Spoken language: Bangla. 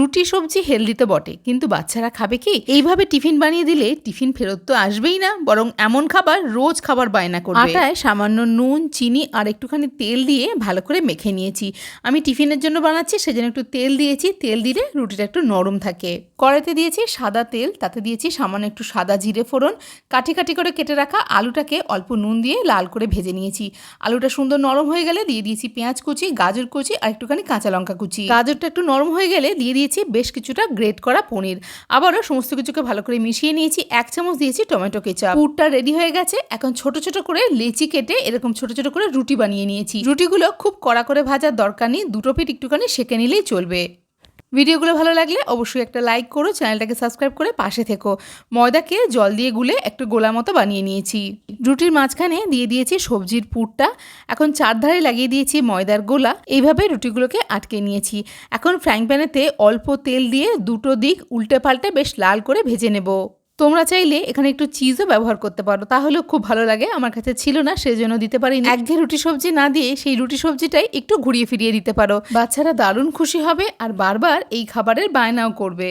রুটি, সবজি হেলদি তো বটে। কিন্তু বাচ্চারা খাবে কি? এইভাবে টিফিন বানিয়ে দিলে টিফিন ফেরত তো আসবেই না, বরং এমন খাবার রোজ খাবার বায়না করবে। আটায় সামান্য নুন, চিনি আর একটুখানি তেল দিয়ে ভালো করে মেখে নিয়েছি। আমি টিফিনের জন্য বানাচ্ছি, সেজন্য একটু তেল দিয়েছি। তেল দিলে রুটিটা একটু নরম থাকে। কড়াইতে দিয়েছি সাদা তেল, তাতে দিয়েছি সামান্য একটু সাদা জিরে ফোড়ন। কাঠি কাঠি করে কেটে রাখা আলুটাকে অল্প নুন দিয়ে লাল করে ভেজে নিয়েছি। আলুটা সুন্দর নরম হয়ে গেলে দিয়ে দিয়েছি পেঁয়াজ কুচি, গাজর কুচি আর একটুখানি কাঁচা লঙ্কা কুচি। গাজরটা একটু নরম হয়ে গেলে দিয়ে দিয়েছি বেশ কিছুটা গ্রেট করা পনির। আবারও সমস্ত কিছুকে ভালো করে মিশিয়ে নিয়েছি, এক চামচ দিয়েছি টমেটো কেচাপ। পুরটা রেডি হয়ে গেছে, এখন ছোট ছোট করে লেচি কেটে এরকম ছোট ছোট করে রুটি বানিয়ে নিয়েছি। রুটিগুলো খুব কড়া করে ভাজার দরকার নেই, দুটো পিঠ একটুখানি সেকে নিলেই চলবে। ভিডিওগুলো ভালো লাগলে অবশ্যই একটা লাইক করো, চ্যানেলটাকে সাবস্ক্রাইব করে পাশে থেকো। ময়দাকে জল দিয়ে গুলে একটু গোলা মতো বানিয়ে নিয়েছি। রুটির মাঝখানে দিয়ে দিয়েছি সবজির পুরটা। এখন চারধারে লাগিয়ে দিয়েছি ময়দার গোলা। এইভাবে রুটিগুলোকে আটকে নিয়েছি। এখন ফ্রাইং প্যানেতে অল্প তেল দিয়ে দুটো দিক উল্টে পাল্টে বেশ লাল করে ভেজে নেব। তোমরা চাইলে এখানে একটু চিজও ব্যবহার করতে পারো। তাহলেও খুব ভালো লাগে। আমার কাছে ছিল না, সেজন্য দিতে পারি একঘেয়ে রুটি সবজি না দিয়ে সেই রুটি সবজিটাই একটু ঘুরিয়ে ফিরিয়ে দিতে পারো। বাচ্চারা দারুণ খুশি হবে আর বারবার এই খাবারের বায়নাও করবে।